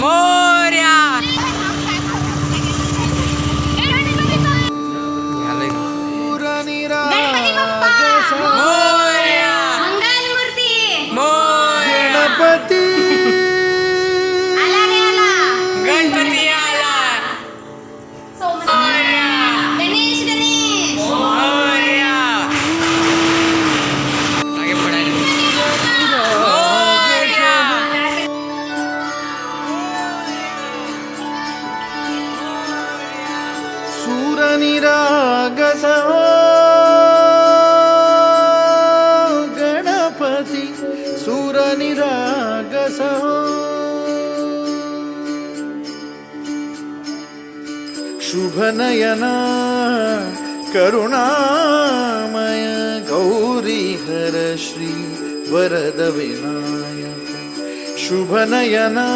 more. सूरनिरागस Ganpati सूरनिरागस। शुभनयना करुणामय गौरीहर श्री वरद विनायक शुभनयना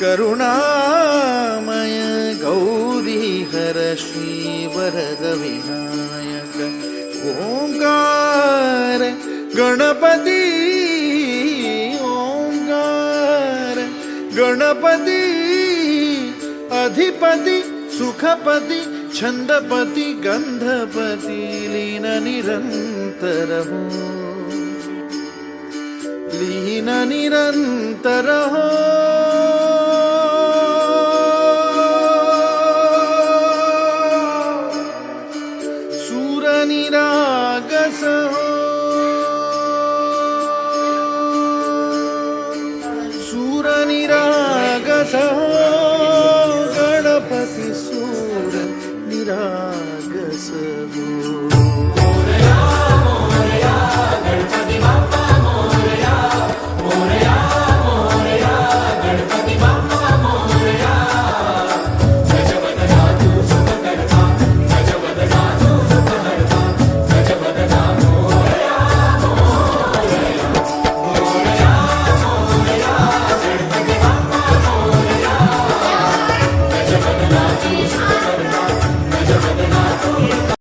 करुणामय गौरीहर श्री वरद विनायक ओंकार गणपती ओंकार गणपती अधिपती सुखपती छंदपती गंधपती लीन निरंतर हो लीन निरंतर हो निरागस हो सूर निरागस हो गणपति सूर निरागस हो